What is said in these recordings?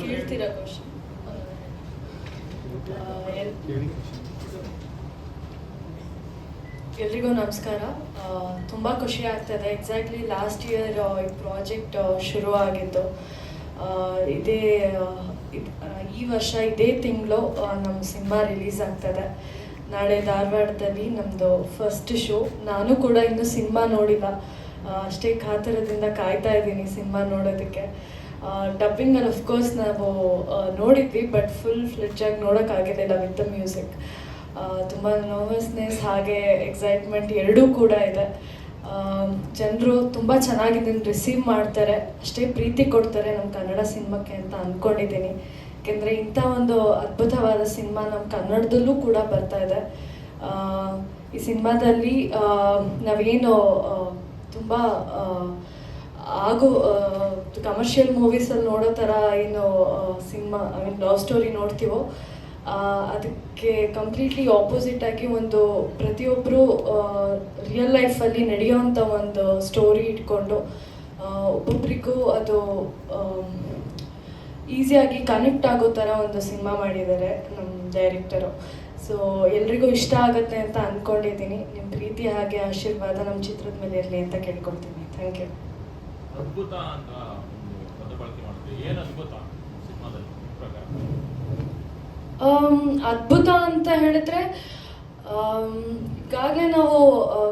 ಕೇಳ್ತೀರಾ ಎಲ್ರಿಗೂ ನಮಸ್ಕಾರ. ತುಂಬ ಖುಷಿ ಆಗ್ತದೆ. ಎಕ್ಸಾಕ್ಟ್ಲಿ ಲಾಸ್ಟ್ ಇಯರ್ ಈ ಪ್ರಾಜೆಕ್ಟ್ ಶುರು ಆಗಿದ್ದು ಇದೇ ಈ ವರ್ಷ ಇದೇ ತಿಂಗಳು ನಮ್ಮ ಸಿನಿಮಾ ರಿಲೀಸ್ ಆಗ್ತದೆ. ನಾಳೆ ಧಾರವಾಡದಲ್ಲಿ ನಮ್ಮದು ಫಸ್ಟ್ ಶೋ ನಾನು ಕೂಡ ಇನ್ನೂ ಸಿನಿಮಾ ನೋಡಿಲ್ಲ. ಅಷ್ಟೇ ಕಾತರದಿಂದ ಕಾಯ್ತಾ ಇದ್ದೀನಿ ಸಿನಿಮಾ ನೋಡೋದಕ್ಕೆ. ಡಬ್ಬಿಂಗಲ್ಲಿ ಅಫ್ಕೋರ್ಸ್ ನಾವು ನೋಡಿದ್ವಿ ಬಟ್ ಫುಲ್ ಫ್ಲೆಡ್ಜಾಗಿ ನೋಡೋಕ್ಕಾಗಿರಲಿಲ್ಲ ವಿತ್ ದ ಮ್ಯೂಸಿಕ್ ತುಂಬ ನರ್ವಸ್ನೆಸ್ ಹಾಗೆ ಎಕ್ಸೈಟ್ಮೆಂಟ್ ಎರಡೂ ಕೂಡ ಇದೆ. ಜನರು ತುಂಬ ಚೆನ್ನಾಗಿ ಇದನ್ನು ರಿಸೀವ್ ಮಾಡ್ತಾರೆ. ಅಷ್ಟೇ ಪ್ರೀತಿ ಕೊಡ್ತಾರೆ ನಮ್ಮ ಕನ್ನಡ ಸಿನಿಮಾಕ್ಕೆ ಅಂತ ಅಂದ್ಕೊಂಡಿದ್ದೀನಿ ಯಾಕೆಂದರೆ ಇಂಥ ಒಂದು ಅದ್ಭುತವಾದ ಸಿನಿಮಾ ನಮ್ಮ ಕನ್ನಡದಲ್ಲೂ ಕೂಡ ಬರ್ತಾ ಇದೆ. ಈ ಸಿನಿಮಾದಲ್ಲಿ ನಾವೇನು ತುಂಬ ಆಗೋ ಕಮರ್ಷಿಯಲ್ ಮೂವೀಸಲ್ಲಿ ನೋಡೋ ಥರ ಏನು cinema I mean love story ನೋಡ್ತೀವೋ ಅದಕ್ಕೆ ಕಂಪ್ಲೀಟ್ಲಿ ಆಪೋಸಿಟ್ ಆಗಿ ಒಂದು ಪ್ರತಿಯೊಬ್ಬರು ರಿಯಲ್ ಲೈಫಲ್ಲಿ ನಡೆಯುವಂಥ ಒಂದು ಸ್ಟೋರಿ ಇಟ್ಕೊಂಡು ಒಬ್ಬೊಬ್ರಿಗೂ ಅದು ಈಸಿಯಾಗಿ ಕನೆಕ್ಟ್ ಆಗೋ ಥರ ಒಂದು ಸಿನಿಮಾ ಮಾಡಿದ್ದಾರೆ ನಮ್ಮ ಡೈರೆಕ್ಟರು ಸೊ ಎಲ್ರಿಗೂ ಇಷ್ಟ ಆಗುತ್ತೆ ಅಂತ ಅಂದ್ಕೊಂಡಿದ್ದೀನಿ ನಿಮ್ಮ ಪ್ರೀತಿ ಹಾಗೆ ಆಶೀರ್ವಾದ ನಮ್ಮ ಚಿತ್ರದ ಮೇಲೆ ಇರಲಿ ಅಂತ ಕೇಳ್ಕೊಳ್ತೀನಿ. ಥ್ಯಾಂಕ್ ಯು ಅದ್ಭುತ ಅಂತ ಏನು ಅದ್ಭುತ ಸಿನಿಮಾದಲ್ಲಿ ನಿಮ್ ಪ್ರಕಾರ? ಅದ್ಭುತ ಅಂತ ಹೇಳಿದ್ರೆ ಈಗಾಗಲೇ ನಾವು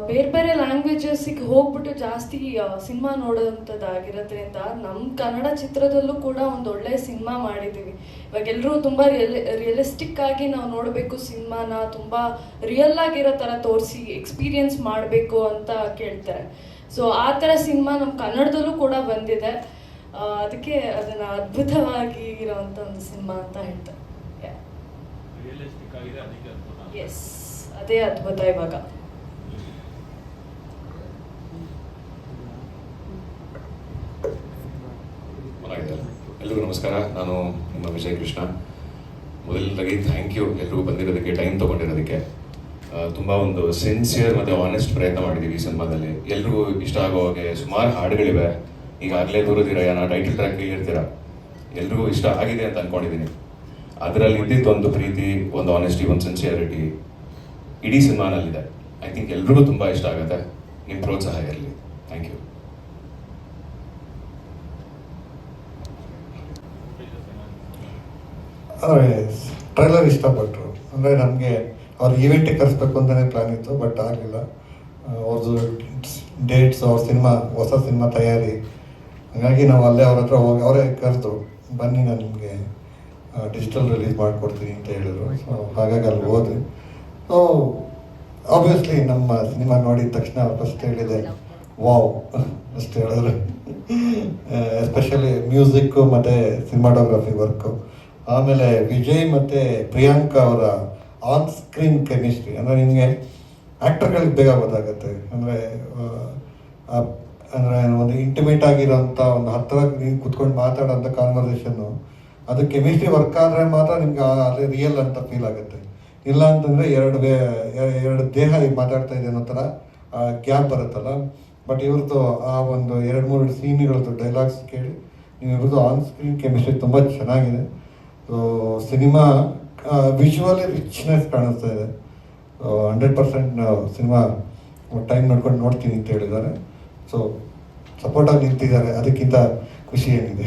ಬೇರೆ ಬೇರೆ ಲ್ಯಾಂಗ್ವೇಜಸ್ಸಿಗೆ ಹೋಗ್ಬಿಟ್ಟು ಜಾಸ್ತಿ ಸಿನಿಮಾ ನೋಡೋವಂಥದ್ದಾಗಿರೋದ್ರಿಂದ ನಮ್ಮ ಕನ್ನಡ ಚಿತ್ರದಲ್ಲೂ ಕೂಡ ಒಂದು ಒಳ್ಳೆಯ ಸಿನಿಮಾ ಮಾಡಿದ್ದೀವಿ ಇವಾಗ ಎಲ್ಲರೂ ತುಂಬ ರಿಯಲ್ ರಿಯಲಿಸ್ಟಿಕ್ ಆಗಿ ನಾವು ನೋಡಬೇಕು ಸಿನಿಮಾನ, ತುಂಬ ರಿಯಲ್ ಆಗಿರೋ ಥರ ತೋರಿಸಿ ಎಕ್ಸ್ಪೀರಿಯನ್ಸ್ ಮಾಡಬೇಕು ಅಂತ ಕೇಳ್ತಾರೆ. ಸೊ ಆ ಥರ ಸಿನಿಮಾ ನಮ್ಮ ಕನ್ನಡದಲ್ಲೂ ಕೂಡ ಬಂದಿದೆ. ಅದಕ್ಕೆ ಅದನ್ನು ಅದ್ಭುತವಾಗಿ ಇರೋವಂಥ ಒಂದು ಸಿನಿಮಾ ಅಂತ ಹೇಳ್ತಾರೆ ರಿಯಲಿಸ್ಟಿಕ್ ಆಗಿದೆ ಅದಕ್ಕೆ ಅದ್ಭುತ ಅಂತ. ಎಸ್ ಅದೇ ಅದ್ಭುತ ಇವಾಗ. ಎಲ್ರಿಗೂ ನಮಸ್ಕಾರ. ನಾನು ನಿಮ್ಮ ವಿಜಯ ಕೃಷ್ಣ. ಮೊದಲನೇದಾಗಿ ಥ್ಯಾಂಕ್ ಯು ಎಲ್ರಿಗೂ ಬಂದಿರೋದಕ್ಕೆ ಟೈಮ್ ತೊಗೊಂಡಿರೋದಕ್ಕೆ. ತುಂಬ ಒಂದು ಸಿನ್ಸಿಯರ್ ಮತ್ತು ಆನೆಸ್ಟ್ ಪ್ರಯತ್ನ ಮಾಡಿದ್ದೀವಿ ಈ ಸಿನಿಮಾದಲ್ಲಿ. ಎಲ್ರಿಗೂ ಇಷ್ಟ ಆಗೋ ಹಾಗೆ ಸುಮಾರು ಹಾಡುಗಳಿವೆ. ಈಗಾಗಲೇ ದೂರದಿರ ಏನೋ ಟೈಟಲ್ ಟ್ರ್ಯಾಕ್ ಕೇಳಿರ್ತೀರ? ಎಲ್ರಿಗೂ ಇಷ್ಟ ಆಗಿದೆ ಅಂತ ಅಂದ್ಕೊಂಡಿದ್ದೀನಿ ಅದರಲ್ಲಿ ಇದ್ದಿದ್ದು ಒಂದು ಪ್ರೀತಿ, ಒಂದು ಆನೆಸ್ಟಿ ಒಂದು ಸಿನ್ಸಿಯರಿಟಿ ಇಡೀ ಸಿನಿಮಾನಲ್ಲಿದೆ. ಐ ಥಿಂಕ್ ಎಲ್ರಿಗೂ ತುಂಬ ಇಷ್ಟ ಆಗುತ್ತೆ. ನಿಮ್ಮ ಪ್ರೋತ್ಸಾಹ ಇರಲಿ. ಥ್ಯಾಂಕ್ ಯು ಟ್ರೈಲರ್ ಇಷ್ಟಪಟ್ಟರು. ಅಂದರೆ ನಮಗೆ ಅವ್ರ ಈವೆಂಟಿಗೆ ಕರೆಸ್ಬೇಕು ಅಂತಲೇ ಪ್ಲ್ಯಾನ್ ಇತ್ತು ಬಟ್ ಆಗಲಿಲ್ಲ. ಅವ್ರದ್ದು ಡೇಟ್ಸ್ ಅವ್ರ ಸಿನಿಮಾ, ಹೊಸ ಸಿನಿಮಾ ತಯಾರಿ. ಹಾಗಾಗಿ ನಾವು ಅಲ್ಲೇ ಅವ್ರ ಹತ್ರ ಹೋಗಿ, ಅವರೇ ಕರೆದು ಬನ್ನಿ ನಾನು ನಿಮಗೆ ಡಿಜಿಟಲ್ ರಿಲೀಸ್ ಮಾಡಿಕೊಡ್ತೀನಿ ಅಂತ ಹೇಳಿದ್ರು. ಸೊ ಹಾಗಾಗಿ ಅಲ್ಲಿ ಹೋದ್ವಿ ಸೊ ಆಬ್ವಿಯಸ್ಲಿ ನಮ್ಮ ಸಿನಿಮಾ ನೋಡಿದ ತಕ್ಷಣ ಫಸ್ಟ್ ಹೇಳಿದೆ, ವಾವ್, ಅಷ್ಟು ಹೇಳಿದ್ರು. ಎಸ್ಪೆಷಲಿ ಮ್ಯೂಸಿಕ್ಕು ಮತ್ತು ಸಿನಿಮಾಟೋಗ್ರಫಿ ವರ್ಕು ಆಮೇಲೆ ವಿಜಯ್ ಮತ್ತು ಪ್ರಿಯಾಂಕಾ ಅವರ ಆನ್ ಸ್ಕ್ರೀನ್ ಕೆಮಿಸ್ಟ್ರಿ ಅಂದರೆ ನಿಮಗೆ ಆ್ಯಕ್ಟರ್ಗಳಿಗೆ ಬೇಗ ಗೊತ್ತಾಗುತ್ತೆ. ಅಂದರೆ ಅಂದರೆ ಒಂದು ಇಂಟಿಮೇಟ್ ಆಗಿರೋಂಥ ಒಂದು ಹತ್ತಿರ ನೀವು ಕುತ್ಕೊಂಡು ಮಾತಾಡೋಂಥ ಕಾನ್ವರ್ಸೇಷನ್ನು ಅದು ಕೆಮಿಸ್ಟ್ರಿ ವರ್ಕ್ ಆದರೆ ಮಾತ್ರ ನಿಮ್ಗೆ ಅಲ್ಲಿ ರಿಯಲ್ ಅಂತ ಫೀಲ್ ಆಗುತ್ತೆ. ಇಲ್ಲ ಅಂತಂದರೆ ಎರಡು ಎರಡು ದೇಹ ಮಾತಾಡ್ತಾ ಇದೆ ಅನ್ನೋ ಥರ ಗ್ಯಾಪ್ ಬರುತ್ತಲ್ಲ? ಬಟ್ ಇವ್ರದ್ದು ಆ ಒಂದು ಎರಡು ಮೂರು ಸೀನ್ಗಳದ್ದು ಡೈಲಾಗ್ಸ್ ಕೇಳಿ ನೀವು ಇವ್ರದ್ದು ಆನ್ ಸ್ಕ್ರೀನ್ ಕೆಮಿಸ್ಟ್ರಿ ತುಂಬ ಚೆನ್ನಾಗಿದೆ ಸೊ ಸಿನಿಮಾ ವಿಜುವಲಿ ರಿಚ್ನೆಸ್ ಕಾಣಿಸ್ತಾ ಇದೆ. ಹಂಡ್ರೆಡ್ ಪರ್ಸೆಂಟ್ ಸಿನಿಮಾ ಟೈಮ್ ನೋಡ್ಕೊಂಡು ನೋಡ್ತೀನಿ ಅಂತ ಹೇಳಿದ್ದಾರೆ. ಸೊ ಸಪೋರ್ಟಾಗಿ ನಿಂತಿದ್ದಾರೆ. ಅದಕ್ಕಿಂತ ಖುಷಿ ಏನಿದೆ?